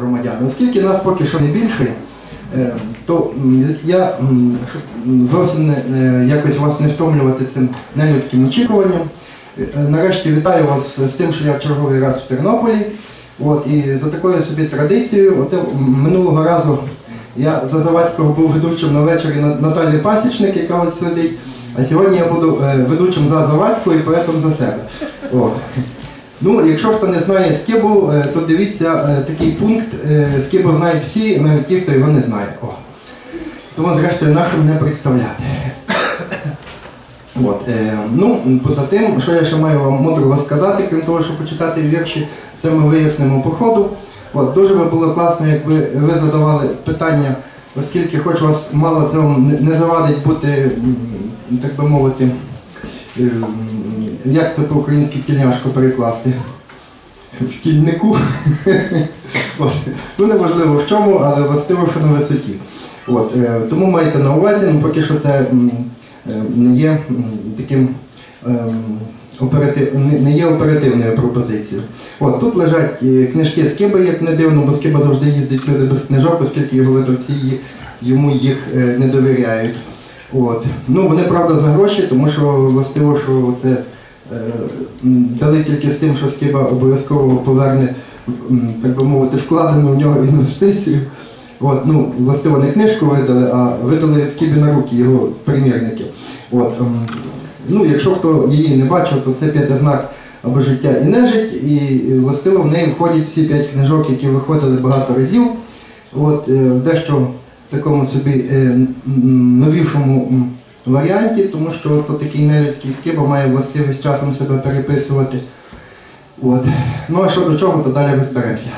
громадяни. Оскільки нас поки що не більше, е, то я зовсім не, е, якось вас не втомлювати цим нелюдським очікуванням. е, Нарешті вітаю вас з тим, що я в черговий раз в Тернополі. От, і за такою собі традицією, от, минулого разу я за Завадського був ведучим на вечорі На- Наталі Пасічник, яка ось сидить. А сьогодні я буду ведучим за Завадського і поетом за себе. От. Ну, якщо хто не знає Скибу, е, то дивіться е, такий пункт. е, Скибу знають всі, навіть ті, хто його не знає. О. Тому, зрештою, нашим не представляти. От, е, ну, поза тим, що я ще маю вам мудрого сказати, крім того, що почитати вірші, це ми вияснимо по ходу. От, дуже би було класно, якби ви задавали питання, оскільки хоч вас мало це вам не- завадить бути, так би мовити, як це по-українськи тільняшко перекласти? В тільнику. Ну, неважливо в чому, але властиво, що на висоті. От, е, тому майте на увазі, ну, поки що це е, не є таким ем, не- є оперативною пропозицією. От, тут лежать е, книжки Скиби, як не дивно, бо Скиба завжди їздить сюди без книжок, оскільки його видавці йому їх не довіряють. От. Ну, вони, правда, за гроші, тому що властиво, що це дали тільки з тим, що Скиба обов'язково поверне, так би мовити, вкладену в нього інвестицію. От, ну, властиво не книжку видали, а видали Скибі на руки його примірники. От, ем, ну, якщо хто її не бачив, то це п'ятизнак або життя і нежить, і е, властиво в неї входять всі п'ять книжок, які виходили багато разів. От, е, дещо в такому собі е, новішому варіанті, тому що то такий нелюдський скиба має властивість часом себе переписувати. От. Ну а що до чого, то далі розберемося.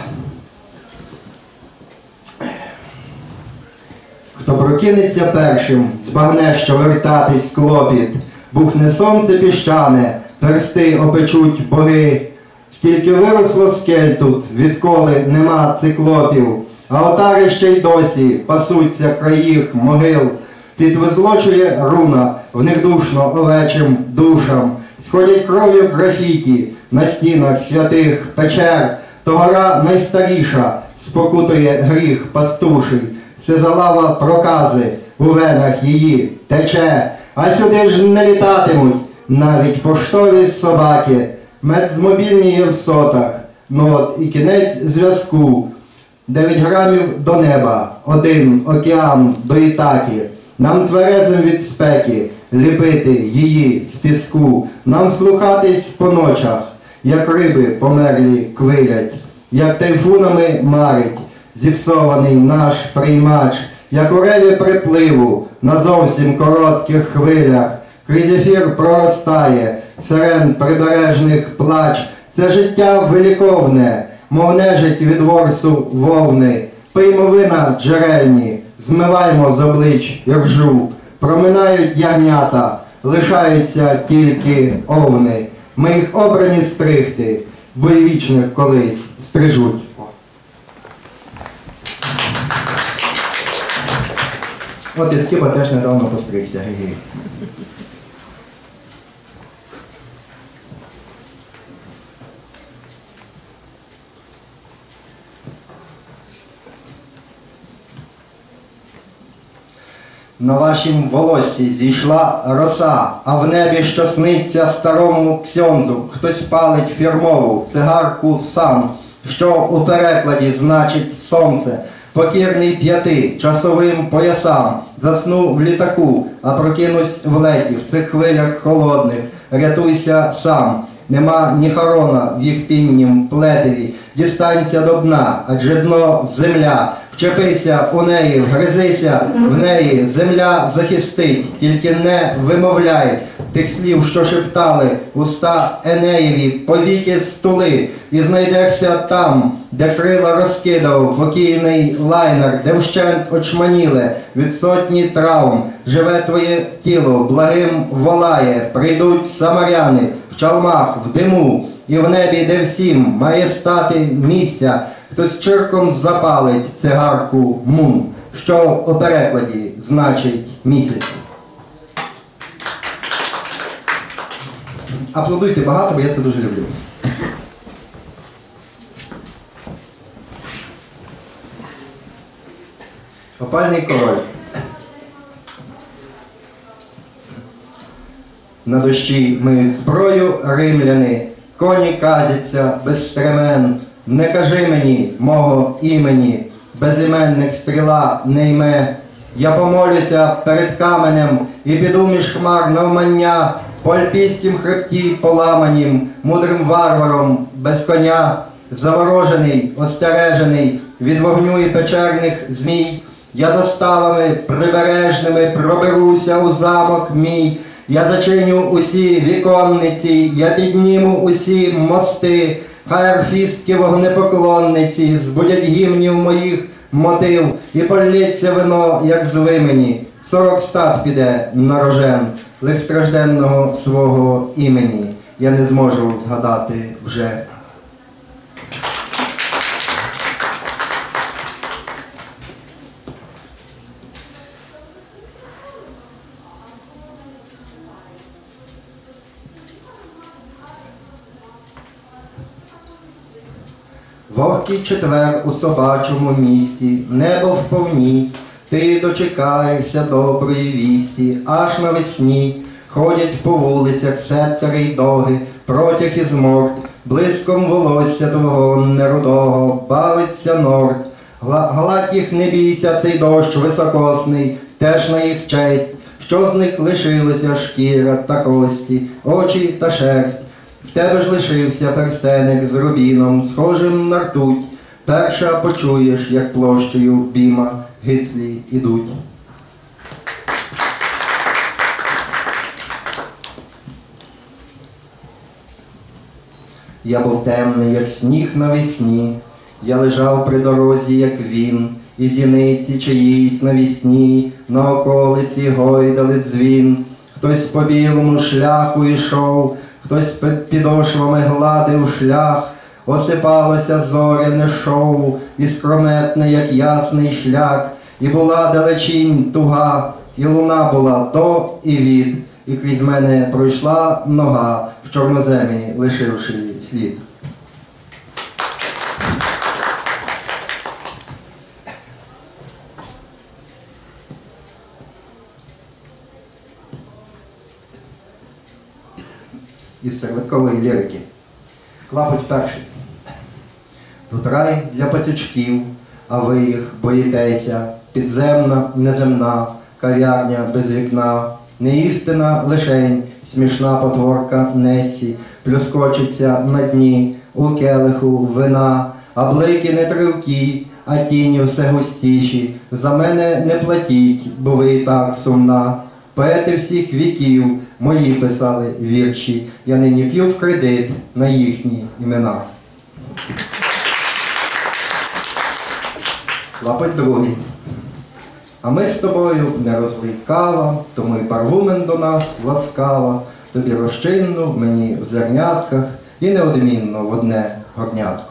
Хто прокинеться першим, збагне, що вертатись клопіт, бухне сонце піщане, персти опечуть боги. Скільки виросло скель тут, відколи нема циклопів, а отари ще й досі пасуться країх могил. Підвизлочує руна, в них душно овечим душам, сходять кров'ю графіті на стінах святих печер, то гора найстаріша, спокутує гріх пастуший. Це залава прокази у венах її тече, а сюди ж не літатимуть навіть поштові собаки, мед змобільніє в сотах, ну от і кінець зв'язку. 9 грамів до неба, один океан до Ітаки. Нам тверезим від спеки ліпити її з піску, нам слухатись по ночах, як риби померлі квилять, як тайфунами марить зіпсований наш приймач, як у реві припливу на зовсім коротких хвилях. Крізь ефір проростає сирен прибережних плач. Це життя виліковне, мов нежить від ворсу вовни. Пиймо вина джерельні, змиваймо з облич ржу. Проминають ягнята, лишаються тільки овни. Ми їх обрані стригти, бо і вічних колись стрижуть. От і скіпа теж недавно постригся. На вашім волоссі зійшла роса, а в небі що сниться старому ксьонзу. Хтось палить фірмову цигарку сам, що у перекладі значить сонце. Покірний п'яти часовим поясам, засну в літаку, а прокинусь в леті, в цих хвилях холодних. Рятуйся сам, нема ні хорона в їх піннім плетеві. Дістанься до дна, адже дно земля. Вчепися у неї, вгризися в неї, земля захистить, тільки не вимовляй тих слів, що шептали уста Енеєві, повіки стули, і знайдешся там, де крила розкидав покійний лайнер, де вщент очманіле від сотні травм, живе твоє тіло, благим волає, прийдуть самаряни в чалмах, в диму, і в небі, де всім має стати місця. Хтось чирком запалить цигарку мун, що у перекладі значить місяць. Аплодуйте багато, бо я це дуже люблю. Опальний король. На дощі миють зброю римляни, коні казяться без стремен. Не кажи мені мого імені, безіменник стріла не йме. Я помолюся перед каменем і піду між хмар навмання по альпійськім хребті поламанім, мудрим варваром без коня, заворожений, остережений від вогню і печерних змій. Я заставами прибережними проберуся у замок мій. Я зачиню усі віконниці, я підніму усі мости, хай арфістки вогнепоклонниці збудять гімнів моїх мотив і полється вино, як з вимені. Сорок стат піде на рожен, лих стражденного свого імені. Я не зможу згадати вже. Вогкий четвер у собачому місті, небо вповні, ти дочекаєшся доброї вісті, аж навесні ходять по вулицях сеттери й доги, протяг із морд, блиском волосся твого нерудого, бавиться норд. Гла- Гладь їх не бійся, цей дощ високосний, теж на їх честь, що з них лишилося шкіра та кості, очі та шерсть. В тебе ж лишився перстеник з рубіном, схожим на ртуть. Перша почуєш, як площею біма гицлі ідуть. Я був темний, як сніг навесні. Я лежав при дорозі, як він, і зіниці чиїсь навісні, на околиці гойдали дзвін. Хтось по білому шляху йшов, хтось під підошвами гладив шлях, осипалося зоряне шоу, іскрометне, як ясний шлях, і була далечінь туга, і луна була то і від, і крізь мене пройшла нога в чорноземі, лишивши слід. Із сервяткової лірики. Клапоть перший. Тут рай для пацючків, а ви їх боїтеся. Підземна, неземна, кав'ярня без вікна. Не істина лишень, смішна потворка Несі, плюскочиться на дні, у келиху вина, а блики не тривкі, а тіні все густіші. За мене не платіть, бо ви і так сумна. Поети всіх віків мої писали вірші. Я нині п'ю в кредит на їхні імена. Лапоть другий. А ми з тобою не розликава, тому й парвумен до нас ласкава, тобі розчинну, мені в зернятках і неодмінно в одне горнятко.